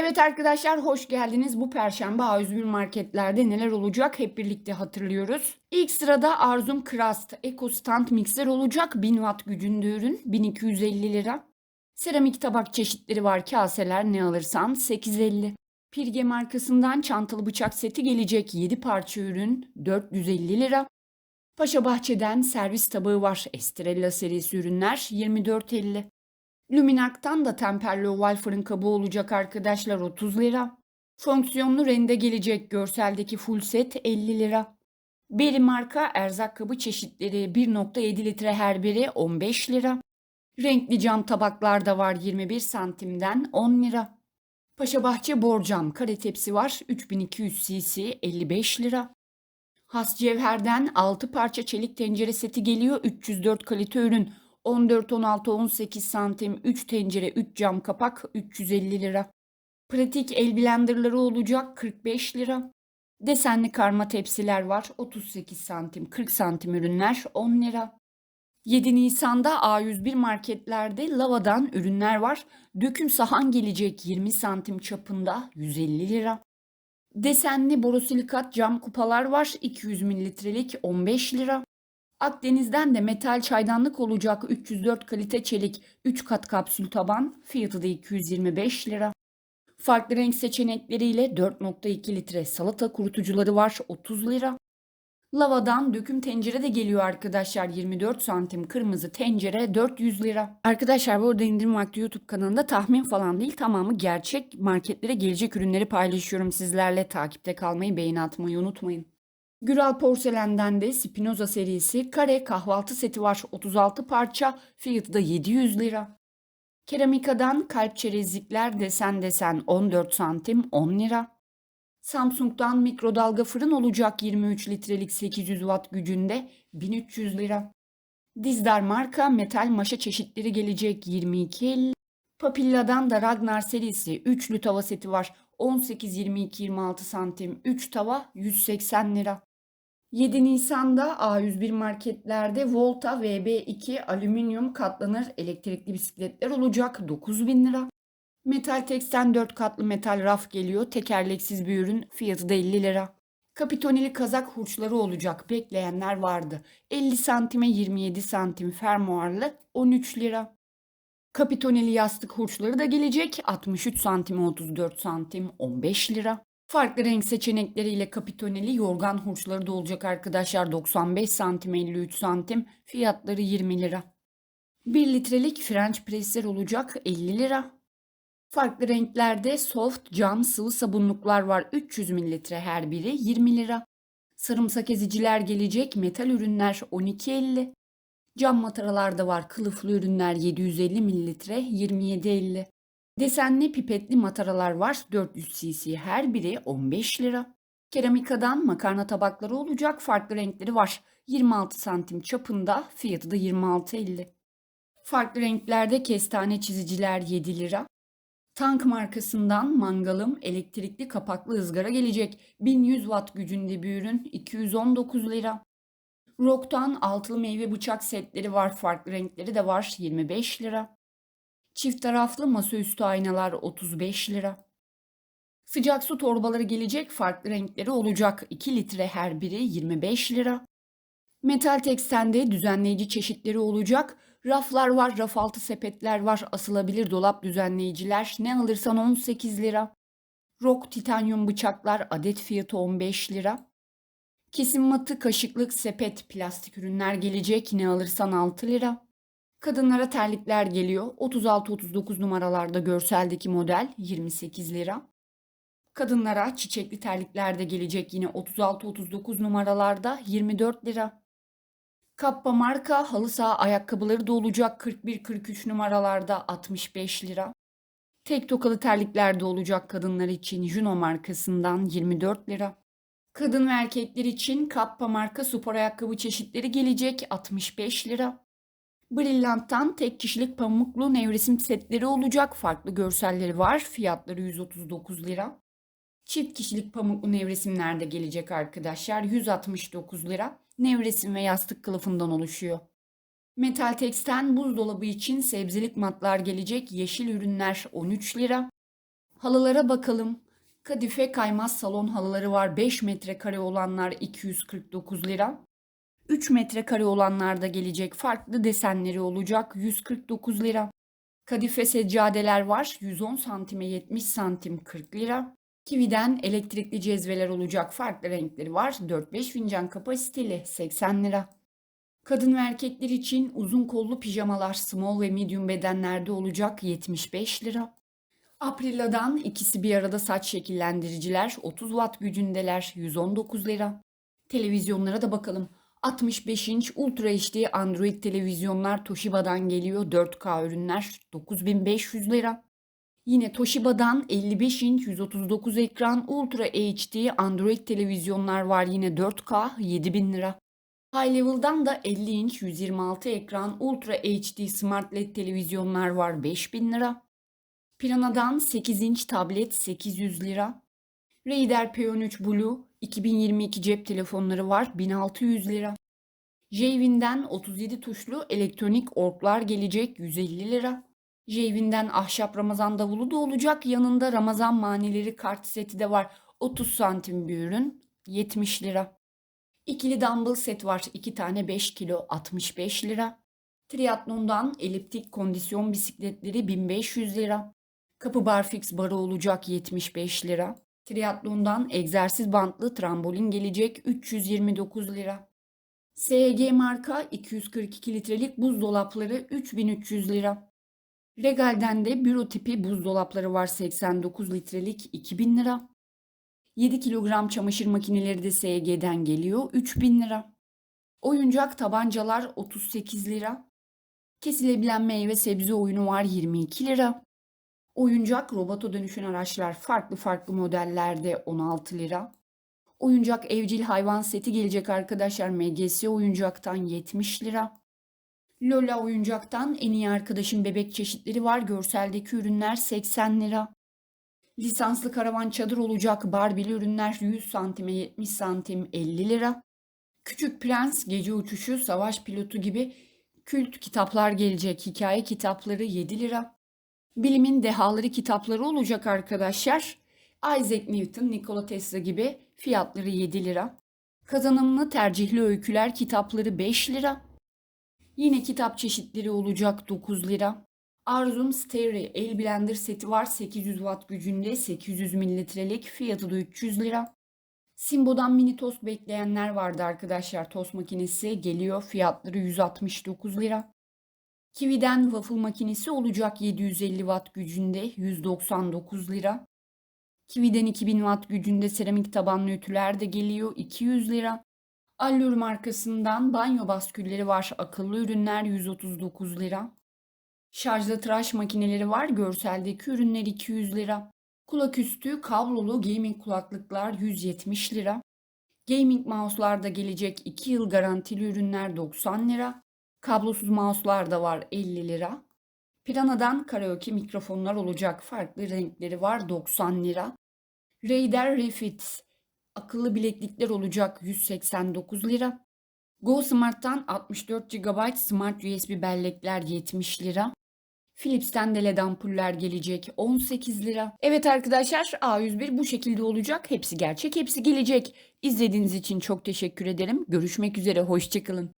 Evet arkadaşlar hoş geldiniz. Bu perşembe A101 marketlerde neler olacak hep birlikte hatırlıyoruz. İlk sırada Arzum Crust Eco Stand Mixer olacak. 1000 watt gücünde ürün 1250 lira. Seramik tabak çeşitleri var kaseler ne alırsan 850. Pirge markasından çantalı bıçak seti gelecek 7 parça ürün 450 lira. Paşa Bahçe'den servis tabağı var. Estrella serisi ürünler 24.50. Luminark'tan da temperli oval fırın kabı olacak arkadaşlar 30 lira. Fonksiyonlu rende gelecek görseldeki full set 50 lira. Beri marka erzak kabı çeşitleri 1.7 litre her biri 15 lira. Renkli cam tabaklar da var 21 santimden 10 lira. Paşabahçe borcam kare tepsi var 3200 cc 55 lira. Has Cevher'den 6 parça çelik tencere seti geliyor 304 kalite ürün 14, 16, 18 santim 3 tencere 3 cam kapak 350 lira. Pratik el blenderları olacak 45 lira. Desenli karma tepsiler var 38 santim 40 santim ürünler 10 lira. 7 Nisan'da A101 marketlerde lavadan ürünler var. Döküm sahan gelecek 20 santim çapında 150 lira. Desenli borosilikat cam kupalar var 200 mililitrelik 15 lira. Akdeniz'den de metal çaydanlık olacak 304 kalite çelik 3 kat kapsül taban fiyatı da 225 lira. Farklı renk seçenekleriyle 4.2 litre salata kurutucuları var 30 lira. Lavadan döküm tencere de geliyor arkadaşlar 24 santim kırmızı tencere 400 lira. Arkadaşlar bu arada indirim vakti YouTube kanalında tahmin falan değil tamamı gerçek marketlere gelecek ürünleri paylaşıyorum sizlerle takipte kalmayı beğeni atmayı unutmayın. Güral Porselen'den de Spinoza serisi kare kahvaltı seti var 36 parça fiyatı da 700 lira. Keramikadan kalp çerezlikler desen desen 14 santim 10 lira. Samsung'dan mikrodalga fırın olacak 23 litrelik 800 watt gücünde 1300 lira. Dizdar marka metal maşa çeşitleri gelecek 22.50. Papilla'dan da Ragnar serisi üçlü tava seti var 18 22 26 santim 3 tava 180 lira. 7 Nisan'da A101 marketlerde Volta VB2 alüminyum katlanır elektrikli bisikletler olacak 9000 lira. Metal Tex'ten 4 katlı metal raf geliyor. Tekerleksiz bir ürün. Fiyatı da 50 lira. Kapitoneli kazak hurçları olacak. Bekleyenler vardı. 50 santime 27 santim fermuarlı 13 lira. Kapitoneli yastık hurçları da gelecek. 63 santime 34 santim 15 lira. Farklı renk seçenekleriyle kapitoneli yorgan hurçları da olacak arkadaşlar. 95 santim 53 santim. Fiyatları 20 lira. 1 litrelik French presler olacak 50 lira. Farklı renklerde soft cam sıvı sabunluklar var. 300 mililitre her biri 20 lira. Sarımsak eziciler gelecek. Metal ürünler 12.50. Cam mataralar da var. Kılıflı ürünler 750 mililitre 27.50. Desenli pipetli mataralar var. 400 cc her biri 15 lira. Keramikadan makarna tabakları olacak. Farklı renkleri var. 26 santim çapında. Fiyatı da 26.50. Farklı renklerde kestane çiziciler 7 lira. Tank markasından mangalım elektrikli kapaklı ızgara gelecek. 1100 watt gücünde bir ürün 219 lira. Rock'tan altılı meyve bıçak setleri var. Farklı renkleri de var 25 lira. Çift taraflı masaüstü aynalar 35 lira. Sıcak su torbaları gelecek. Farklı renkleri olacak. 2 litre her biri 25 lira. Metal tekstende düzenleyici çeşitleri olacak. Raflar var, raf altı sepetler var, asılabilir dolap düzenleyiciler. Ne alırsan 18 lira. Rock titanyum bıçaklar adet fiyatı 15 lira. Kesim matı, kaşıklık, sepet, plastik ürünler gelecek. Ne alırsan 6 lira. Kadınlara terlikler geliyor. 36-39 numaralarda görseldeki model 28 lira. Kadınlara çiçekli terlikler de gelecek yine 36-39 numaralarda 24 lira. Kappa marka halı saha ayakkabıları da olacak 41-43 numaralarda 65 lira. Tek tokalı terlikler de olacak kadınlar için Juno markasından 24 lira. Kadın ve erkekler için Kappa marka spor ayakkabı çeşitleri gelecek 65 lira. Brillant'tan tek kişilik pamuklu nevresim setleri olacak. Farklı görselleri var. Fiyatları 139 lira. Çift kişilik pamuklu nevresimler de gelecek arkadaşlar. 169 lira. Nevresim ve yastık kılıfından oluşuyor. Metal Tex'ten buzdolabı için sebzelik matlar gelecek. Yeşil ürünler 13 lira. Halılara bakalım. Kadife kaymaz salon halıları var. 5 metrekare olanlar 249 lira. 3 metrekare olanlarda gelecek farklı desenleri olacak 149 lira. Kadife seccadeler var 110 santime 70 santim 40 lira. Kivi'den elektrikli cezveler olacak farklı renkleri var 4-5 fincan kapasiteli 80 lira. Kadın ve erkekler için uzun kollu pijamalar small ve medium bedenlerde olacak 75 lira. Aprila'dan ikisi bir arada saç şekillendiriciler 30 watt gücündeler 119 lira. Televizyonlara da bakalım. 65 inç Ultra HD Android televizyonlar Toshiba'dan geliyor 4K ürünler 9500 lira. Yine Toshiba'dan 55 inç 139 ekran Ultra HD Android televizyonlar var yine 4K 7000 lira. High Level'dan da 50 inç 126 ekran Ultra HD Smart LED televizyonlar var 5000 lira. Pirana'dan 8 inç tablet 800 lira. Raider P13 Blue 2022 cep telefonları var 1600 lira. Jayvin'den 37 tuşlu elektronik orklar gelecek 150 lira. Jayvin'den ahşap Ramazan davulu da olacak. Yanında Ramazan manileri kart seti de var. 30 santim bir ürün 70 lira. İkili dumbbell set var. 2 tane 5 kilo 65 lira. Triathlon'dan eliptik kondisyon bisikletleri 1500 lira. Kapı barfix barı olacak 75 lira. Triathlon'dan egzersiz bantlı trambolin gelecek 329 lira. SG marka 242 litrelik buzdolapları 3300 lira. Regal'den de büro tipi buzdolapları var 89 litrelik 2000 lira. 7 kilogram çamaşır makineleri de SG'den geliyor 3000 lira. Oyuncak tabancalar 38 lira. Kesilebilen meyve sebze oyunu var 22 lira. Oyuncak robota dönüşen araçlar farklı farklı modellerde 16 lira. Oyuncak evcil hayvan seti gelecek arkadaşlar MGS oyuncaktan 70 lira. Lola oyuncaktan en iyi arkadaşın bebek çeşitleri var. Görseldeki ürünler 80 lira. Lisanslı karavan çadır olacak Barbie'li ürünler 100 santime 70 santim 50 lira. Küçük Prens, Gece Uçuşu, Savaş Pilotu gibi kült kitaplar gelecek. Hikaye kitapları 7 lira. Bilimin dehaları kitapları olacak arkadaşlar. Isaac Newton, Nikola Tesla gibi fiyatları 7 lira. Kazanımlı tercihli öyküler kitapları 5 lira. Yine kitap çeşitleri olacak 9 lira. Arzum Stereo El Blender seti var 800 watt gücünde 800 mililitrelik fiyatı da 300 lira. Simbo'dan mini tost bekleyenler vardı arkadaşlar. Tost makinesi geliyor fiyatları 169 lira. Kiwi'den waffle makinesi olacak 750 watt gücünde 199 lira. Kiwi'den 2000 watt gücünde seramik tabanlı ütüler de geliyor 200 lira. Allure markasından banyo baskülleri var. Akıllı ürünler 139 lira. Şarjlı tıraş makineleri var. Görseldeki ürünler 200 lira. Kulaküstü kablolu gaming kulaklıklar 170 lira. Gaming mouse'lar da gelecek 2 yıl garantili ürünler 90 lira. Kablosuz mouse'lar da var 50 lira. Pirana'dan karaoke mikrofonlar olacak. Farklı renkleri var 90 lira. Raider Refit akıllı bileklikler olacak 189 lira. Go Smart'tan 64 GB Smart USB bellekler 70 lira. Philips'ten de LED ampuller gelecek 18 lira. Evet arkadaşlar A101 bu şekilde olacak. Hepsi gerçek, hepsi gelecek. İzlediğiniz için çok teşekkür ederim. Görüşmek üzere, hoşçakalın.